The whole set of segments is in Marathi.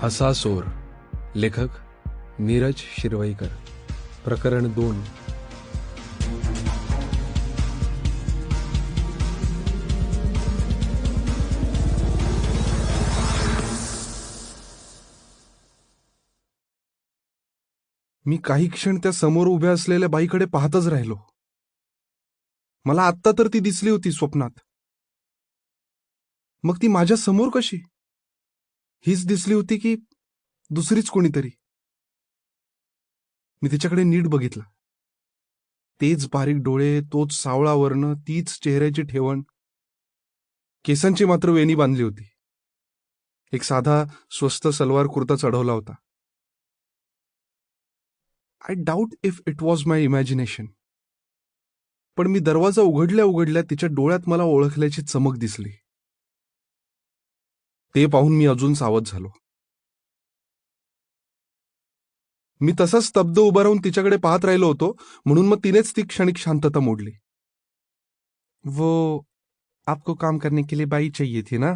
हसा सोर. लेखक नीरज शिरवईकर. प्रकरण दोन. मी काही क्षण त्या समोर उभ्या असलेल्या बाईकडे पाहतच राहिलो. मला आत्ता तर ती दिसली होती स्वप्नात. मग ती माझ्यासमोर कशी? हीच दिसली होती की दुसरीच कोणीतरी. मी तिच्याकडे नीट बघितलं. तेच बारीक डोळे तोच सावळा वर्ण तीच चेहऱ्याची ठेवण. केसांची मात्र वेणी बांधली होती. एक साधा स्वस्त सलवार कुर्ता चढवला होता. I doubt if it was my imagination पण मी दरवाजा उघडल्या उघडल्या तिच्या डोळ्यात मला ओळखल्याची चमक दिसली. ते पाहून मी अजून सावध झालो. मी तसाच स्तब्ध उभा राहून तिच्याकडे पाहत राहिलो होतो म्हणून मग तिनेच ती क्षणिक शांतता मोडली. वो आपको काम करने के लिए बाई चाहिए थी ना?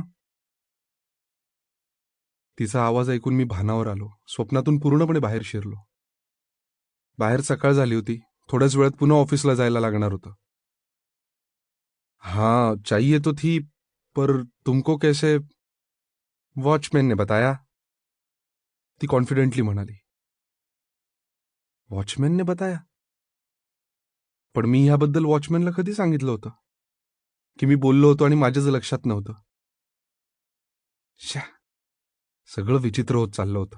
तिचा आवाज ऐकून मी भानावर आलो स्वप्नातून पूर्णपणे बाहेर शिरलो. बाहेर सकाळ झाली होती थोड्याच वेळात पुन्हा ऑफिसला जायला लागणार होतं. हाँ चाहिए तो थी पर तुमको कैसे वॉचमॅन ने बताया. ती कॉन्फिडेंटली म्हणाली. वॉचमॅनने बताया? पण मी ह्याबद्दल वॉचमॅनला कधी सांगितलं होतं? की मी बोललो होतो आणि माझ्याच लक्षात नव्हतं. शा सगळं विचित्र होत चाललं होतं.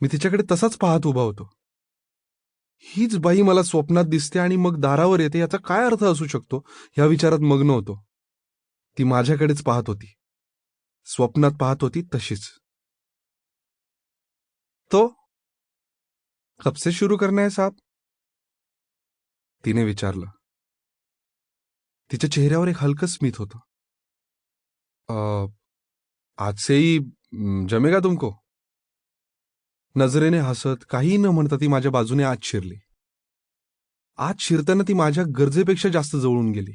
मी तिच्याकडे तसाच पाहत उभा होतो. हीच बाई मला स्वप्नात दिसते आणि मग दारावर येते याचा काय अर्थ असू शकतो? या विचारात मग्न होतो. ती माझ्याकडेच पाहत होती. स्वप्नात पाहत होती तशीच. तो कब से शुरू करना है साहब? तिने विचारलं. तिच्या चेहऱ्यावर एक हलकं स्मित होतं. "अ, आज से जमेगा तुमको? नजरेने हसत काही न म्हणता ती माझ्या बाजूने आत शिरली. आत शिरताना ती माझ्या गरजेपेक्षा जास्त जवळून गेली.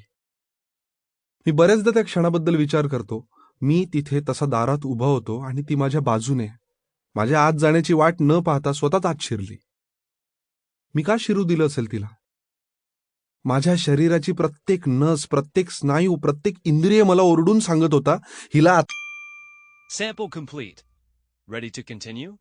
मी बऱ्याचदा त्या क्षणाबद्दल विचार करतो मी तिथे तसा दारात उभा होतो आणि ती माझ्या बाजूने माझ्या आत जाण्याची वाट न पाहता स्वतःच आत शिरली मी का शिरू दिलं असेल तिला माझ्या शरीराची प्रत्येक नस प्रत्येक स्नायू प्रत्येक इंद्रिय मला ओरडून सांगत होता हिला आत- Sample complete. Ready to continue?